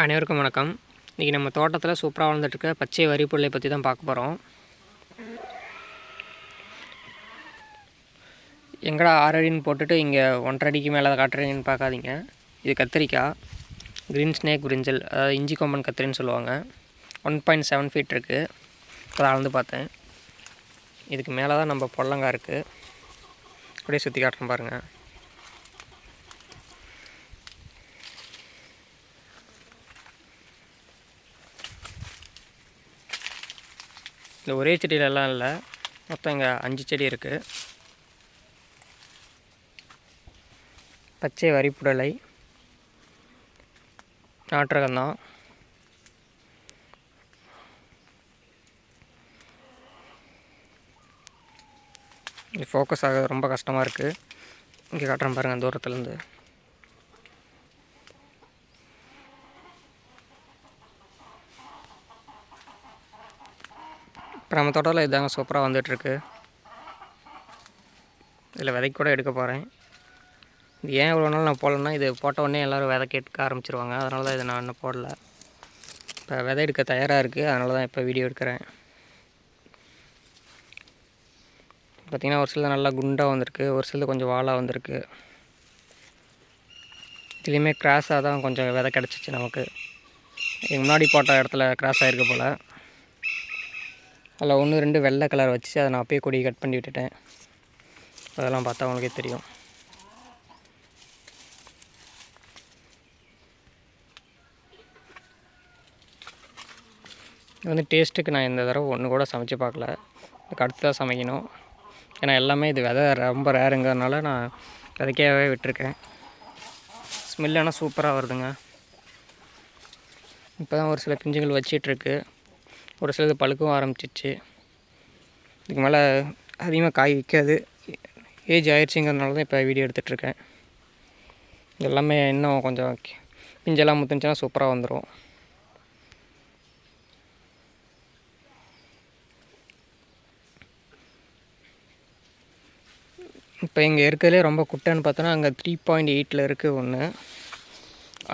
அனைவருக்கும் வணக்கம். இன்றைக்கி நம்ம தோட்டத்தில் சூப்பராக வளர்ந்துட்டுருக்க பச்சை வரிப்பொருளை பற்றி தான் பார்க்க போகிறோம் எங்கடா ஆறு அடின்னு போட்டுட்டு இங்கே ஒன்றரை அடிக்கு மேலே காட்டுறீங்கன்னு பார்க்காதீங்க. இது கத்திரிக்காய். க்ரீன் ஸ்னேக் பிரிஞ்சல் அதாவது இஞ்சி கொம்பன் கத்திரின்னு சொல்லுவாங்க. ஒன் பாயிண்ட் செவன் ஃபீட் இருக்குது அதை அளந்து பார்த்தேன். இதுக்கு மேலே தான் நம்ம பொல்லங்காய் இருக்குது அப்படியே சுற்றி காட்டுறேன் பாருங்கள் இந்த ஒரே செடியிலலாம் இல்லை. மொத்தம் இங்கே அஞ்சு செடி இருக்குது பச்சை வரிப்புடலை. நாட்டரகம்தான் இது ஃபோக்கஸ் ஆக ரொம்ப கஷ்டமாக இருக்குது இங்கே காட்டுறேன் பாருங்கள் தூரத்துலேருந்து. இப்போ நம்ம தோட்டத்தில் இதாங்க சூப்பராக வந்துட்டுருக்கு. இதில் விதைக்கு கூட எடுக்க போகிறேன் இது ஏன் இவ்வளோ நாள் நான் போடலன்னா இது போட்ட உடனே எல்லோரும் விதை கேட்க ஆரம்பிச்சிருவாங்க. அதனால தான் இதை நான் இன்னும் போடல. இப்போ விதை எடுக்க தயாராக இருக்குது அதனால தான் இப்போ வீடியோ எடுக்கிறேன். பார்த்திங்கன்னா ஒரு சிலது நல்லா குண்டாக வந்திருக்கு. ஒரு சிலது கொஞ்சம் வாலாக வந்திருக்கு. இதுலேயுமே கிராஸாக தான் கொஞ்சம் விதை கிடச்சிச்சு நமக்கு. இதுக்கு முன்னாடி போட்ட இடத்துல கிராஸ் ஆகிருக்கு போல். அதில் ஒன்று ரெண்டு வெள்ளை கலர் வச்சு அதை நான் அப்பயே கொடி கட் பண்ணி விட்டுட்டேன். அதெல்லாம் பார்த்தா அவங்களுக்கே தெரியும். இது வந்து டேஸ்ட்டுக்கு நான் இந்த தடவை ஒன்று கூட சமைச்சு பார்க்கல. இதுக்கு அடுத்து தான் சமைக்கணும். ஏன்னா எல்லாமே இது விதை ரொம்ப ரேருங்கிறதுனால நான் விதைக்காகவே விட்டுருக்கேன். ஸ்மெல் ஆனால் சூப்பராக வருதுங்க. இப்போ தான் ஒரு சில பிஞ்சுகள் வச்சிட்ருக்கு. ஒரு சிலது பழுக்கவும் ஆரம்பிச்சிச்சு. இதுக்கு மேலே அதிகமாக காய் விற்காது ஏஜ் ஆயிடுச்சுங்கிறதுனால தான் இப்போ வீடியோ எடுத்துகிட்ருக்கேன் எல்லாமே இன்னும் கொஞ்சம் பிஞ்செல்லாம் முத்துச்சுன்னா சூப்பராக வந்துடும் இப்போ இங்கே இருக்கிறதுலே ரொம்ப குட்டைன்னு பார்த்தோன்னா அங்கே த்ரீ பாயிண்ட் எயிட்டில் இருக்குது ஒன்று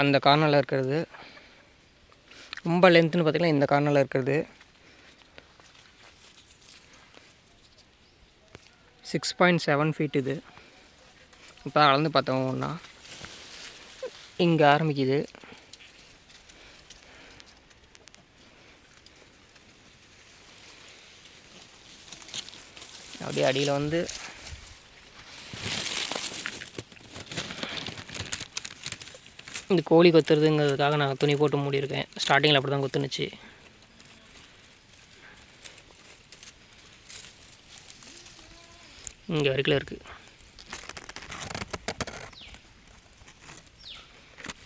அந்த கார்னரில் இருக்கிறது. ரொம்ப லென்த்துன்னு பார்த்திங்கன்னா இந்த கார்னரில் இருக்கிறது. சிக்ஸ் பாயிண்ட் செவன் ஃபீட் இது. இப்போ அளந்து பார்த்தோம் ஒன்றா இங்கே ஆரம்பிக்குது. அப்படியே அடியில் வந்து இந்த கோழி கொத்துறதுங்கிறதுக்காக நான் துணி போட்டு மூடியிருக்கேன். ஸ்டார்டிங்கில் அப்படி தான் கொத்துனுச்சு. இங்கே வரைக்கும் இருக்குது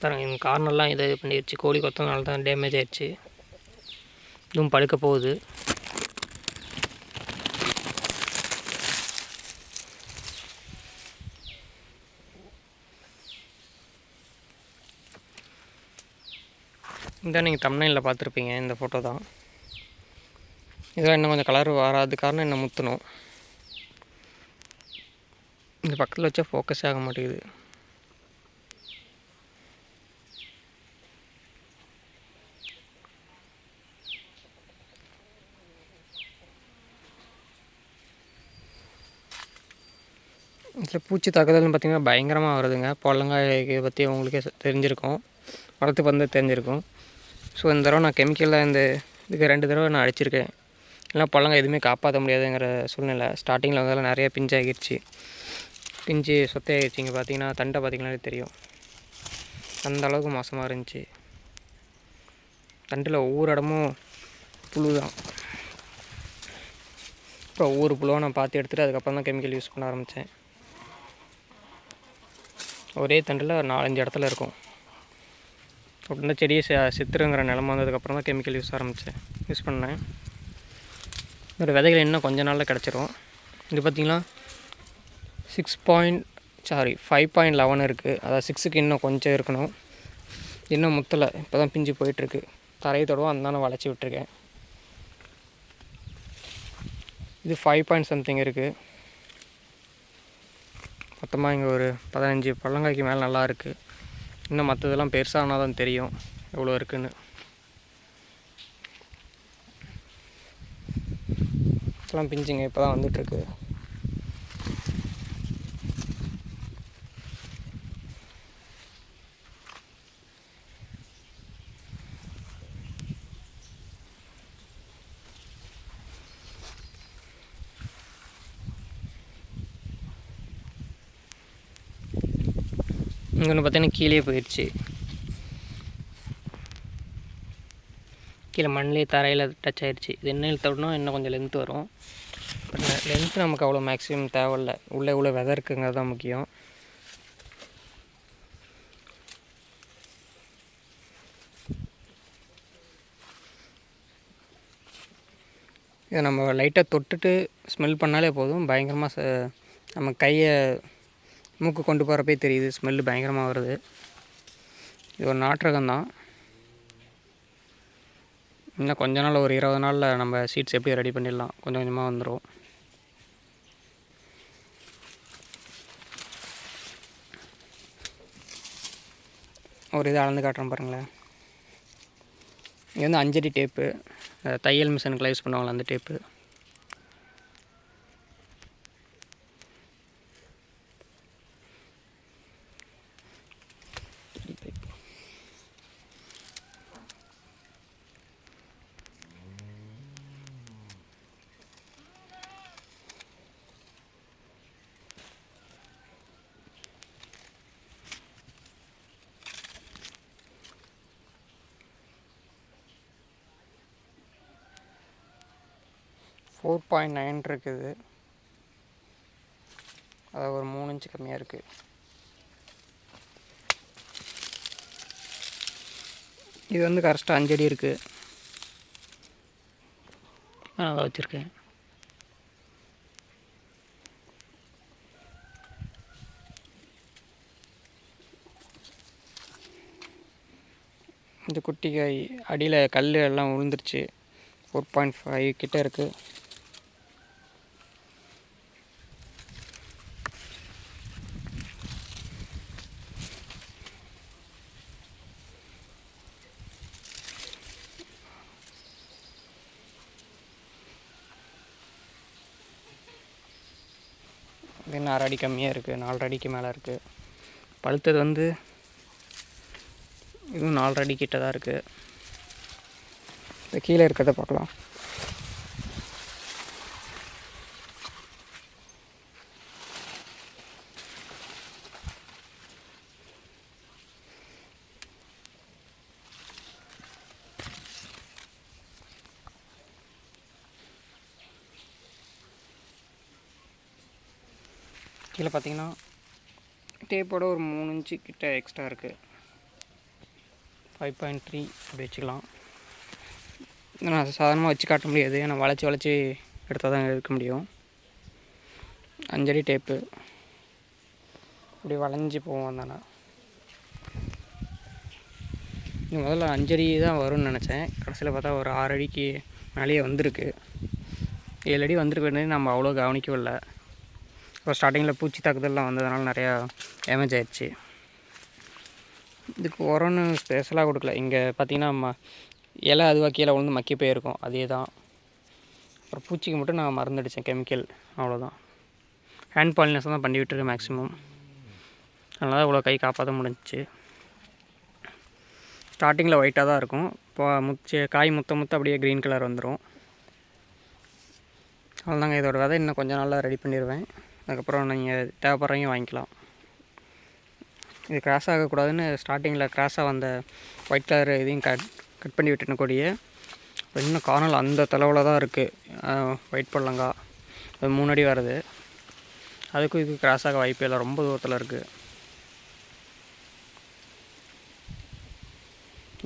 பாருங்க எங்கள் கார்னர்லாம் இதை இது பண்ணிடுச்சு கோழி கொத்தனால தான் டேமேஜ் ஆயிடுச்சு இதுவும் பழுக்க போகுது. இதான் நீங்கள் தமிழ்நிலையில் பார்த்துருப்பீங்க இந்த ஃபோட்டோ தான். இதெல்லாம் இன்னும் கொஞ்சம் கலர் வராது காரணம் என்ன முத்தணும். இந்த பக்கத்தில் வச்சா ஃபோக்கஸ் ஆக மாட்டேங்குது. இதில் பூச்சி தாக்குதல்னு பார்த்திங்கன்னா பயங்கரமாக வருதுங்க. பொல்லங்காய் பற்றி உங்களுக்கே தெரிஞ்சிருக்கும். வளர்த்து வந்து தெரிஞ்சிருக்கும். ஸோ இந்த தடவை நான் கெமிக்கலில் இந்த இதுக்கு ரெண்டு தடவை நான் அடிச்சிருக்கேன். இல்லைனா பழங்க எதுவுமே காப்பாற்ற முடியாதுங்கிற சூழ்நிலை. ஸ்டார்டிங்கில் வந்தாலும் நிறையா பிஞ்சாகிடுச்சு பிஞ்சு சொத்தையாகிடுச்சு இங்கே பார்த்தீங்கன்னா தண்டை பார்த்திங்கனாலே தெரியும். அந்த அளவுக்கு மோசமாக இருந்துச்சு. தண்டில் ஒவ்வொரு இடமும் புழு தான். அப்புறம் ஒவ்வொரு புழுவாக நான் பார்த்து எடுத்துகிட்டு அதுக்கப்புறம் தான் கெமிக்கல் யூஸ் பண்ண ஆரம்பித்தேன் ஒரே தண்டில் ஒரு நாலஞ்சு இடத்துல இருக்கும். இந்த செடியை சித்துருங்கிற நிலம வந்ததுக்கப்புறம் தான் கெமிக்கல் யூஸ் ஆரம்பித்தேன் யூஸ் பண்ணேன். இதோட விதைகள் இன்னும் கொஞ்ச நாளில் கிடச்சிரும். இது பார்த்திங்கன்னா six point sorry five point eleven இருக்குது அதாவது சிக்ஸுக்கு இன்னும் கொஞ்சம் இருக்கணும். இன்னும் முத்தலை இப்போ தான் பிஞ்சு போயிட்டுருக்கு. தரையை தொடவும் அந்தான வளைச்சி விட்டுருக்கேன். இது ஃபைவ் பாயிண்ட் சம்திங் இருக்குது மொத்தமாக இங்கே ஒரு பதினஞ்சு பள்ளங்காய்க்கு மேலே நல்லா இருக்குது இன்னும் மற்றதெல்லாம் பெருசானால் தான் தெரியும் எவ்வளோ இருக்குன்னு. இதெல்லாம் பிஞ்சுங்க இப்போ தான் வந்துட்டுருக்கு. இங்கே ஒன்று பார்த்தீங்கன்னா கீழே போயிடுச்சு கீழே மண்ணிலே தரையில் டச் ஆகிடுச்சு இது என்ன இழுத்தோடனா இன்னும் கொஞ்சம் லென்த் வரும். பட் லென்த் நமக்கு அவ்வளோ மேக்ஸிமம் தேவையில்ல. உள்ளே இவ்வளோ வெதை இருக்குங்கிறது தான் முக்கியம். இதை நம்ம லைட்டாக தொட்டுட்டு ஸ்மெல் பண்ணாலே போதும். பயங்கரமாக ச நம்ம கையை மூக்கு கொண்டு போகிறப்பே தெரியுது ஸ்மெல்லு பயங்கரமாக வருது. இது ஒரு நாட்டரகம் தான் இன்னும் கொஞ்ச நாள் ஒரு இருபது நாளில் நம்ம சீட்ஸ் எப்படி ரெடி பண்ணிடலாம் கொஞ்சம் கொஞ்சமாக வந்துடும் ஒரு இது அளந்து காட்டுறேன் பாருங்களேன். இது வந்து அஞ்சடி டேப்பு தையல் மிஷினுக்குலாம் யூஸ் பண்ணுவாங்களே அந்த டேப்பு ஃபோர் பாயிண்ட் நைன் இருக்குது. அது ஒரு மூணு இன்ச்சு கம்மியாக இருக்குது இது வந்து கரெக்டாக அஞ்சடி இருக்குது நான் அதை வச்சுருக்கேன். இந்த குட்டி காய் அடியில் கல் எல்லாம் விழுந்துருச்சு ஃபோர் பாயிண்ட் ஃபைவ் கிட்டே இருக்குது இன்னும் ஆறு அடி கம்மியாக இருக்குது நாலரை அடிக்கு மேலே இருக்குது பழுத்தது வந்து இதுவும் நாலரை அடி கிட்ட தான் இருக்குது இந்த கீழே இருக்கிறத பார்க்கலாம். கீழே பார்த்தீங்கன்னா டேப்போட ஒரு மூணு இன்ச்சு கிட்ட எக்ஸ்ட்ரா இருக்குது ஃபைவ் பாயிண்ட் த்ரீ அப்படி வச்சுக்கலாம். நான் சாதாரணமாக வச்சு காட்ட முடியாது. ஏன்னா வளைச்சி வளைச்சி எடுத்தால் தான் எடுக்க முடியும். அஞ்சடி டேப்பு. இப்படி வளைஞ்சி போவோம் தானே இது முதல்ல அஞ்சடி தான் வரும்னு நினச்சேன். கடைசியில் பார்த்தா ஒரு ஆறு அடிக்கு மேலேயே வந்திருக்கு. ஏழு அடி வந்திருக்க நம்ம அவ்வளோ கவனிக்கவே இப்போ ஸ்டார்டிங்கில் பூச்சி தாக்குதல்லாம் வந்ததுனால நிறையா டேமேஜ் ஆயிடுச்சு. இதுக்கு உரம்னு ஸ்பெஷலாக கொடுக்கல. இங்கே பார்த்தீங்கன்னா ம இலை அதுவாக கீழே விழுந்து மக்கி போயிருக்கும். அதே தான். அப்புறம் பூச்சிக்கு மட்டும் நான் மருந்து கெமிக்கல் அவ்வளோதான் ஹேண்ட் பாலினஸ் தான் பண்ணி விட்டுருக்கேன் மேக்ஸிமம் அதனால தான் இவ்வளோ கை காப்பாற்ற முடிஞ்சிச்சு. ஸ்டார்டிங்கில் ஒயிட்டாக தான் இருக்கும். இப்போ முச்சு காய் முத்த முத்த அப்படியே க்ரீன் கலர் வந்துடும் அவ்வளோதாங்க இதோட விதை இன்னும் கொஞ்சம் நாளில் ரெடி பண்ணிடுவேன் அதுக்கப்புறம் நீங்கள் தேவைப்படுறவங்க வாங்கிக்கலாம். இது கிராஸ் ஆகக்கூடாதுன்னு ஸ்டார்டிங்கில் கிராஸாக வந்த ஒயிட் கலர் இதையும் கட் கட் பண்ணி விட்டுன கொடியே. இன்னும் காணல் அந்த தொலைவில் தான் இருக்குது ஒயிட் பள்ளங்கா. அது மூணு அடி வருது அதுக்கும் இதுக்கு கிராஸ் ஆக வாய்ப்பே இல்லை. ரொம்ப தூரத்தில் இருக்குது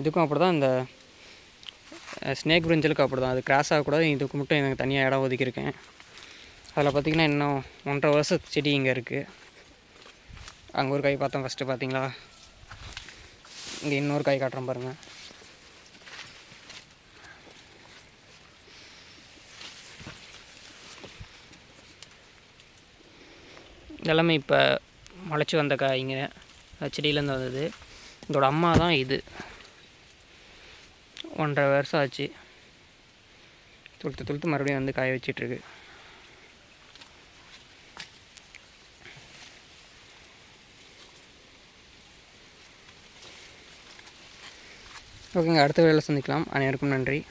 இதுக்கும் அப்படி தான் இந்த ஸ்னேக் பிரிஞ்சலுக்கு அப்படி தான் அது கிராஸ் ஆகக்கூடாது. இதுக்கு மட்டும் எனக்கு தனியாக இடம் ஒதுக்கியிருக்கேன். அதில் பார்த்திங்கன்னா இன்னும் ஒன்றரை வருஷத்து செடி இங்கே இருக்குது அங்கே ஒரு காய் பார்த்தோம் ஃபஸ்ட்டு பார்த்தீங்களா? இங்கே இன்னொரு காய் காட்டுறேன் பாருங்கள் எல்லாமே இப்போ முளைச்சி வந்த காய்ங்க செடியிலேருந்து வந்தது. இதோட அம்மா தான் இது. ஒன்றரை வருஷம் ஆச்சு. துளுத்து துளுத்து மறுபடியும் வந்து காய வச்சிட்ருக்கு. ஓகேங்க அடுத்த வேலை சந்திக்கலாம். அனைவருக்கும் நன்றி.